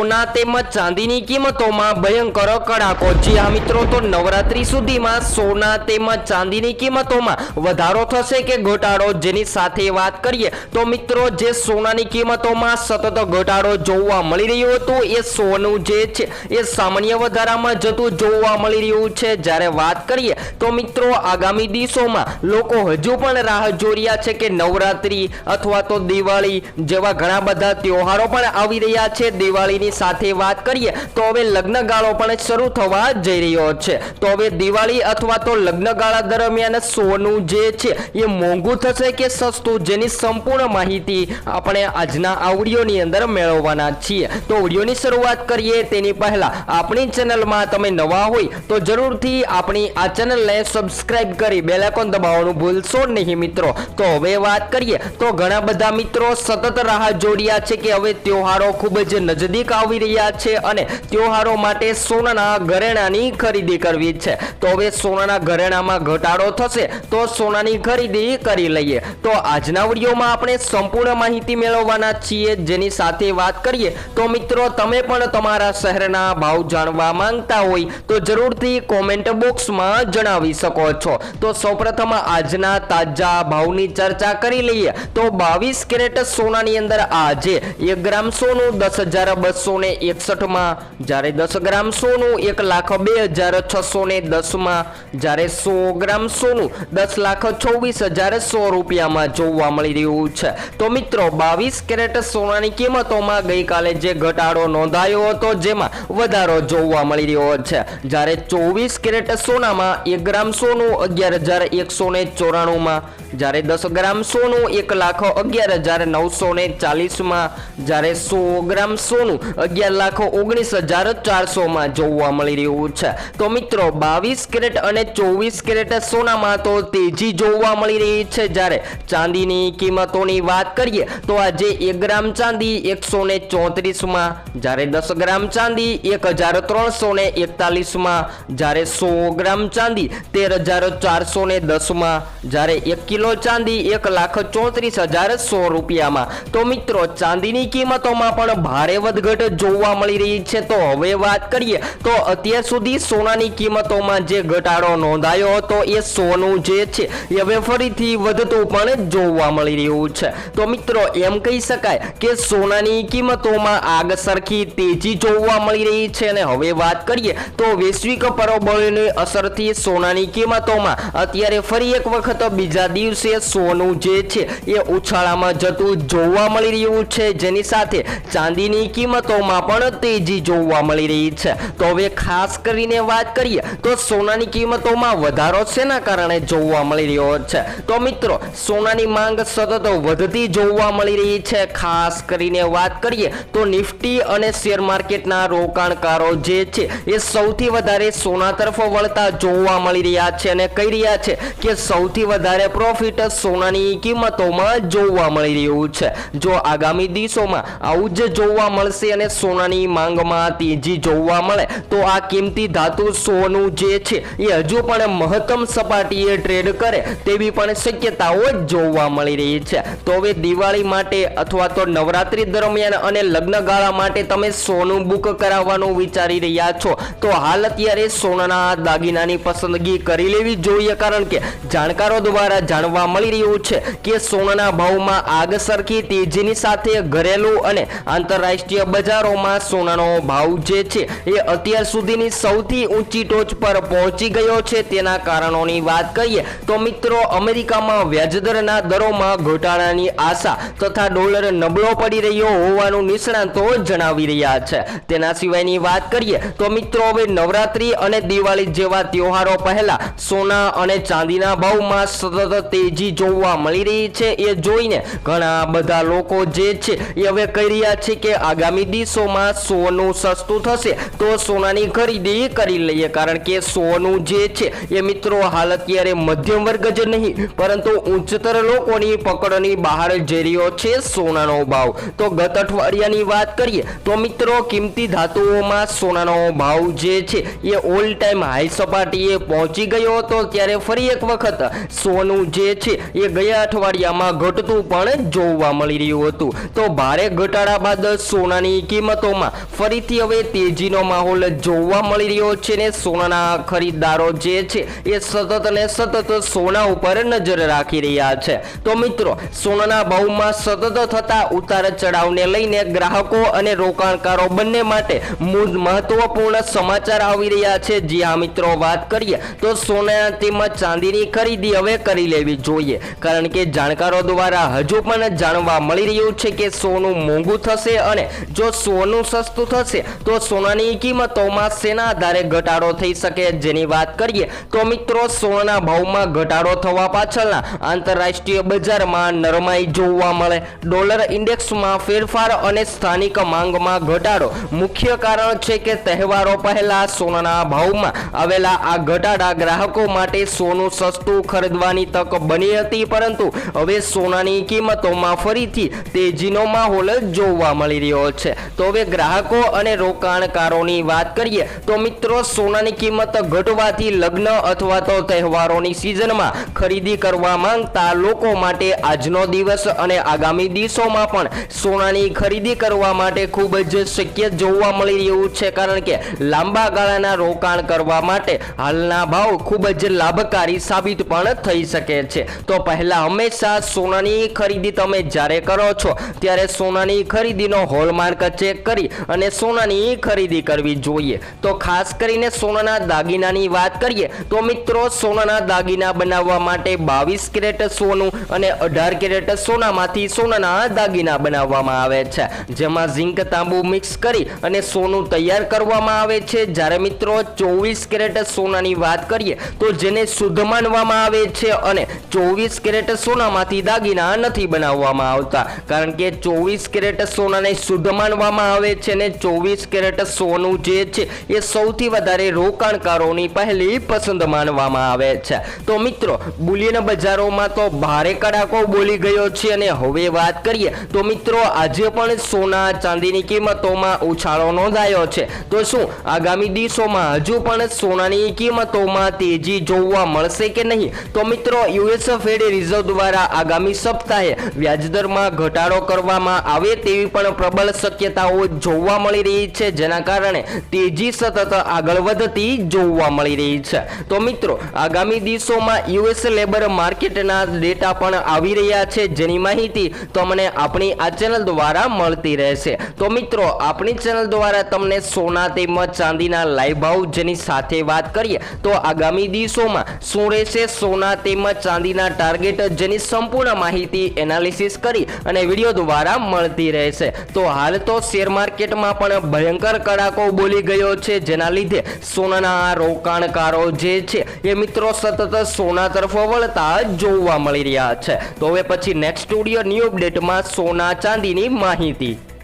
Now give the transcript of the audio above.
સોના તેમજ ચાંદીની કિંમતોમાં ભયંકર કડાકો. જી હા મિત્રો, તો નવરાત્રી સુધીમાં સોના તેમજ ચાંદીની કિંમતોમાં વધારો થશે કે ઘટાડો? જેની સાથે વાત કરીએ, તો મિત્રો, જે સોનાની કિંમતોમાં સતત ઘટાડો જોવા મળી રહ્યો હતો, એ સોનું જે છે, એ સામાન્ય વધારામાં જતું જોવા મળી રહ્યું છે. જ્યારે વાત કરીએ, તો મિત્રો, આગામી દિવસોમાં લોકો હજુ પણ રાહ જોઈ રહ્યા છે કે નવરાત્રી અથવા તો દિવાળી જેવા ઘણા બધા તહેવારો પણ આવી રહ્યા છે. દિવાળીની સાથે વાત કરીએ, તો હવે લગ્નગાળો પણ શરૂ થવા જઈ રહ્યો છે. તો હવે દિવાળી અથવા તો લગ્નગાળા દરમિયાન સોનું જે છે, એ મોંઘું થશે કે સસ્તું? જેની સંપૂર્ણ માહિતી આપણે આજના આ વિડીયોની અંદર મેળવવાના છીએ. તો વિડીયોની શરૂઆત કરીએ તેની પહેલા, આપણી ચેનલમાં તમે નવા હોય, તો જરૂરથી આપણી આ ચેનલને સબસ્ક્રાઈબ કરી બેલ આઇકોન દબાવવાનું ભૂલશો નહીં મિત્રો. તો હવે વાત કરીએ, તો ઘણા બધા મિત્રો સતત રાહ જોડ્યા છે કે હવે તહેવારો ખૂબ જ નજદીક આવી રહ્યા છે અને તહેવારો માટે સોનાના ઘરેણાની ખરીદી કરવી છે. તો હવે સોનાના ઘરેણામાં ઘટાડો થશે તો સોનાની ખરીદી કરી લઈએ. તો આજના વિડીયોમાં આપણે સંપૂર્ણ માહિતી મેળવવાના છીએ. જેની સાથે વાત કરીએ તો મિત્રો તમે પણ તમારા શહેરના ભાવ જાણવા માંગતા હોય તો જરૂરથી કોમેન્ટ બોક્સમાં જણાવી શકો છો. તો સૌપ્રથમ આજના તાજા ભાવની ચર્ચા કરી લઈએ. તો બાવીસ કેરેટ સોનાની અંદર આજે એક ગ્રામ સોનું દસ હજાર બસો ને એકસઠમાં, જ્યારે દસ ગ્રામ સોનું, એક લાખ બે હજાર છસો ને દસમાં, જ્યારે સો ગ્રામ સોનું, દસ લાખ ચોવીસ હજાર સો રૂપિયામાં જોવા મળી રહ્યું છે. તો મિત્રો, બાવીસ કેરેટ સોનાની કિંમતોમાં ગઈકાલે જે ઘટાડો નોંધાયો હતો, જેમાં વધારો જોવા મળી રહ્યો છે. જ્યારે ચોવીસ કેરેટ સોનામાં એક ગ્રામ સોનું, અગિયાર હજાર એકસો ને ચોરાણુંમાં જ્યારે દસ ગ્રામ સોનું, એક લાખ અગિયાર હજાર નવસો ને ચાલીસમાં જ્યારે સો ગ્રામ સોનું, અગિયાર લાખ ઓગણીસ હજાર ચારસોમાં જોવા મળી રહ્યું છે. તો મિત્રો, બાવીસ કેરેટ અને ચોવીસ કેરેટ સોનામાં તો તેજી જોવા મળી રહી છે. જ્યારે ચાંદીની કિંમતોની વાત કરીએ, તો આજે એક ગ્રામ ચાંદી એકસો ને ચોત્રીસમાં, જ્યારે દસ ગ્રામ ચાંદી એક હજાર ત્રણસો ને એકતાલીસમાં, જ્યારે સો ગ્રામ ચાંદી તેર હજાર ચારસો ને દસમાં, જ્યારે એક કિલો ચાંદી એક લાખ ચોત્રીસ હજાર સો રૂપિયામાં. તો મિત્રો, ચાંદીની કિંમતોમાં પણ ભારે વધઘટ જોવા મળી રહી છે. તો હવે વાત કરીએ, તો અત્યાર સુધી સોનાની કિંમતોમાં જે ઘટાડો નોંધાયો હતો એ સોનું જે છે, એ હવે ફરીથી વધતું પણ જોવા મળી રહ્યું છે. તો મિત્રો, એમ કહી શકાય કે સોનાની કિંમતોમાં આગ સરખી તેજી જોવા મળી રહી છે. અને હવે વાત કરીએ, તો વૈશ્વિક પરોબળની અસરથી સોનાની કિંમતોમાં અત્યારે ફરી એક વખત બીજા દિવસે સોનું જે છે એ ઉછાળામાં જતું જોવા મળી રહ્યું છે. જેની સાથે ચાંદીની કિંમતોમાં પણ તેજી જોવા મળી રહી છે. તો હવે ખાસ કરીને વાત કરીએ તો સોનાની કિંમતોમાં વધારો શેના કારણે જોવા મળી રહ્યો છે? તો મિત્રો, સોનાની માંગ સતત વધતી જોવા મળી રહી છે. ખાસ કરીને વાત કરીએ તો નિફ્ટી અને શેર માર્કેટના રોકાણકારો જે છે એ સૌથી વધારે સોના તરફ વળતા જોવા મળી રહ્યા છે અને કહી રહ્યા છે કે સૌથી વધારે પ્રોફિટ સોનાની કિંમતોમાં જોવા મળી રહ્યું છે. જો આગામી દિવસોમાં આવું જ જોવા મળશે અને સોનાની માંગમાં તેજી જોવા મળે, તો આ કિંમતી ધાતુ સોનું જે છે, એ હજુ પણ મહત્તમ સપાટીએ ટ્રેડ કરે તેવી પણ શક્યતાઓ જોવા મળી રહી છે. તો હવે દિવાળી માટે અથવા તો નવરાત્રી દરમિયાન અને લગ્નગાળા માટે તમે સોનું બુક કરાવવાનું વિચારી રહ્યા છો, તો હાલ અત્યારે સોનાના દાગીનાની પસંદગી કરી લેવી જોઈએ, કારણ કે જાણકારો દ્વારા જાણવા મળી રહ્યું છે કે સોનાના ભાવમાં આગ સરખી તેજીની સાથે ઘરેલું અને આંતરરાષ્ટ્રીય બજારોમાં સોનાનો ભાવ જે છે એ અત્યાર સુધીની સૌથી ઊંચી ટોચ પર પહોંચી ગયો છે. તેના કારણોની વાત કરીએ તો મિત્રો, અમેરિકામાં વ્યાજદરના દરોમાં ઘટાડાની આશા તથા ડોલર નબળો પડી રહ્યો હોવાનું નિષ્ણાંતો જણાવી રહ્યા છે. તેના સિવાયની વાત કરીએ તો મિત્રો, હવે નવરાત્રી અને દિવાળી જેવા તહેવારો પહેલા સોના અને ચાંદીના ભાવમાં સતત તેજી જોવા મળી રહી છે. એ જોઈને ઘણા બધા લોકો જે છે એ હવે કહી રહ્યા છે કે આગામી દિવસોમાં સોનું સસ્તું થશે તો સોનાની ખરીદી કરી લઈએ. કારણ કે સોનું જે છે એ મિત્રો હાલ અત્યારે મધ્યમ વર્ગ જ નહીં, પરંતુ ઉચ્ચતર લોકોની પકડની બહાર જઈ રહ્યો છે સોનાનો ભાવ. તો ગત અઠવાડિયાની વાત કરીએ તો મિત્રો કિંમતી ધાતુઓમાં સોનાનો ભાવ જે છે એ ઓલ ટાઈમ હાઈ સપાટીએ પહોંચી ગયો હતો. ત્યારે ફરી એક વખત સોનું જે જે છે. એ ગયા અઠવાડિયામાં ઘટતું પણ જોવા મળી રહ્યું હતું. તો ભારે ઘટાડા બાદ સોનાની કિંમતોમાં ફરીથી હવે તેજીનો માહોલ જોવા મળી રહ્યો છે ને સોનાના ખરીદદારો જે છે એ સતત ને સતત સોના ઉપર નજર રાખી રહ્યા છે. તો મિત્રો, સોનાના ભાવમાં સતત થતા ઉતાર ચઢાવને લઈને ગ્રાહકો અને રોકાણકારો બંને માટે મૂળ મહત્વપૂર્ણ સમાચાર આવી રહ્યા છે. જે આ મિત્રો, વાત કરીએ તો સોના તેમજ ચાંદીની ખરીદી હવે કરી લેવી જોઈએ. કારણ કે જાણકારો દ્વારા હજુ પણ જાણવા મળી રહ્યું છે કે સોનું મોંઘું થશે અને જો સોનું સસ્તું થશે, તો સોનાની કિંમતોમાં સેના આધારે ઘટાડો થઈ શકે. જેની વાત કરીએ, તો મિત્રો, સોનાના ભાવમાં ઘટાડો થવા પાછળના આંતરરાષ્ટ્રીય બજારમાં નરમાઈ જોવા મળે. ડોલર ઇન્ડેક્સમાં ફેરફાર અને સ્થાનિક માંગમાં ઘટાડો. મુખ્ય કારણ છે કે તહેવારો પહેલા સોનાના ભાવમાં આવેલા આ ઘટાડા ગ્રાહકો માટે સોનું સસ્તું ખરીદવાની તક બની હતી, પરંતુ હવે સોનાની કિંમતોમાં ફરીથી તેજીનો માહોલ જોવા મળી રહ્યો છે. તો હવે ગ્રાહકો અને રોકાણકારોની વાત કરીએ, તો મિત્રો, સોનાની કિંમત ઘટવાથી લગ્ન અથવા તો તહેવારોની સિઝનમાં ખરીદી કરવા માંગતા લોકો માટે આજનો દિવસ અને આગામી દિવસોમાં પણ સોનાની ખરીદી કરવા માટે ખૂબ જ શક્ય જોવા મળી રહ્યું છે, કારણ કે લાંબા ગાળાના રોકાણ કરવા માટે હાલના ભાવ ખૂબ જ લાભકારી સાબિત પણ થઈ શકે છે. તો પહેલાં હંમેશા સોનાની ખરીદી તમે જ્યારે કરો છો, ત્યારે સોનાની ખરીદીનો હોલમાર્ક ચેક કરી અને સોનાની ખરીદી કરવી જોઈએ. તો ખાસ કરીને સોનાના દાગીનાની વાત કરીએ, તો મિત્રો સોનાના દાગીના બનાવવા માટે બાવીસ કેરેટ સોનું અને અઢાર કેરેટ સોનામાંથી સોનાના દાગીના બનાવવામાં આવે છે. જેમાં ઝીંક તાંબુ મિક્સ કરી અને સોનું તૈયાર કરવામાં આવે છે. જ્યારે મિત્રો ચોવીસ કેરેટ સોનાની વાત કરીએ, તો જેને શુદ્ધ માનવામાં આવે છે અને ચોવીસ કેરેટ સોનામાંથી દાગીના નથી બનાવવામાં આવતા. કારણ કે ચોવીસ કેરેટ સોનાને શુદ્ધ માનવામાં આવે છે ને ચોવીસ કેરેટ સોનું જે છે, એ સૌથી વધારે રોકાણકારોની પહેલી પસંદ માનવામાં આવે છે. તો મિત્રો, બુલિયન બજારોમાં તો ભારે કડાકો બોલી ગયો છે અને હવે વાત કરીએ, તો મિત્રો, આજે પણ સોના ચાંદીની કિંમતોમાં ઉછાળો નોંધાયો છે. તો શું, આગામી દિવસોમાં હજુ પણ સોનાની કિંમતોમાં તેજી જોવા મળશે કે નહીં? તો મિત્રો યુએસ ફેડે રિઝર્વ દ્વારા આગામી સપ્તાહે વ્યાજદરમાં ઘટાડો કરવામાં આવે તેવી પણ પ્રબળ શક્યતાઓ જોવા મળી રહી છે, જેના કારણે તેજી સતત આગળ વધતી જોવા મળી રહી છે. તો મિત્રો, આગામી દિવસોમાં યુએસ લેબર માર્કેટના ડેટા પણ આવી રહ્યા છે, જેની માહિતી તમને આપણી આ ચેનલ દ્વારા મળતી રહેશે. તો મિત્રો, આપણી ચેનલ દ્વારા તમને સોના તેમજ ચાંદીના લાઈવ ભાવ જેની સાથે વાત કરીએ, તો આગામી દિવસોમાં શું રહેશે? સોના તેમજ ચાંદીના ટાર્ગેટ જેની સંપૂર્ણ માહિતી એનાલિસિસ કરી અને વીડિયો દ્વારા મળતી રહેશે. તો હાલ તો શેર માર્કેટમાં પણ ભયંકર કડાકો બોલી ગયો છે, જેના લીધે સોનાના રોકાણકારો જે છે, એ મિત્રો સતત સોના તરફ વળતા જોવા મળી રહ્યા છે. તો હવે પછી નેક્સ્ટ સ્ટુડિયો ન્યૂ અપડેટમાં સોના ચાંદીની માહિતી.